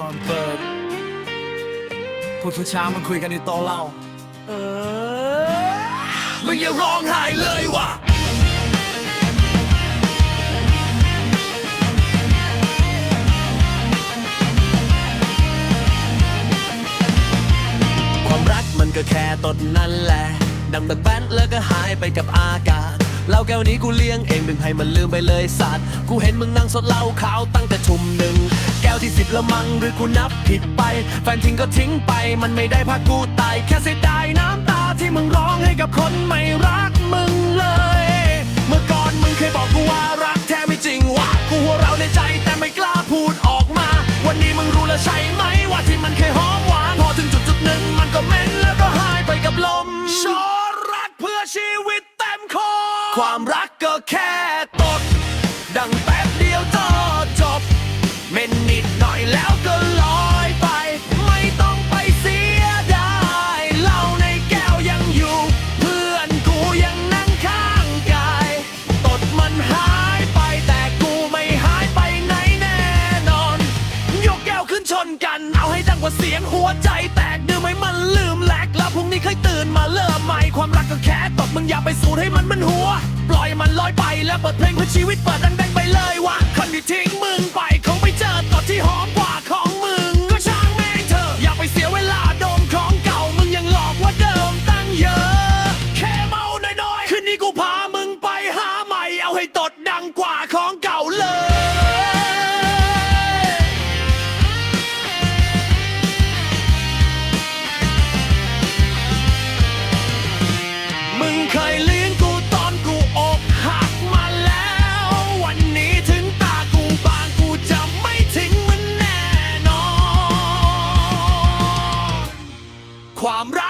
ก่อนเปิดพูดช้าๆมันคุยกันในโต๊ะเราเออมึงอย่าร้องไห้เลยว่ะความรักมันก็แค่ต้นนั่นแหละ ดังแบบแป้นแล้วก็หายไปกับอากาศเหล้าแก้วนี้กูเลี้ยงเองดึงให้มันลืมไปเลยสัตว์ กูเห็นมึงนั่งสดเหล้าขาวตั้งแต่ทุ่มหนึ่งแก้วที่สิบ ละมังหรือกูนับผิดไป แฟนทิ้งก็ทิ้งไป มันไม่ได้พากูตาย แค่เสียดายน้ำตาที่มึงร้องให้กับคนไม่รักมึงเลย เมื่อก่อนมึงเคยบอกกูว่ารักแท้ไม่จริงว่ะกูหัวเราะในใจแต่ไม่กล้าพูดออกมา วันนี้มึงรู้แล้วใช่ไหมว่าที่มันเคยหอมหวานพอถึงจุดจุดหนึ่งมันก็เหม็นแล้วก็หายไปกับลมชอรักเพื่อชีวิตเต็มคอความรักก็แค่ตดดังแป๊บ สียงหัวใจแตกดื่มให้มันลืมแลกแล้วพรุ่งนี้ค่อยตื่นมาเริ่มใหม่ความรักก็แค่ตบมึงอย่าไปสูดให้มันมันหัว ปล่อยมันลอยไปแล้วเปิดเพลงเพื่อชีวิตเปิดดัง ความรัก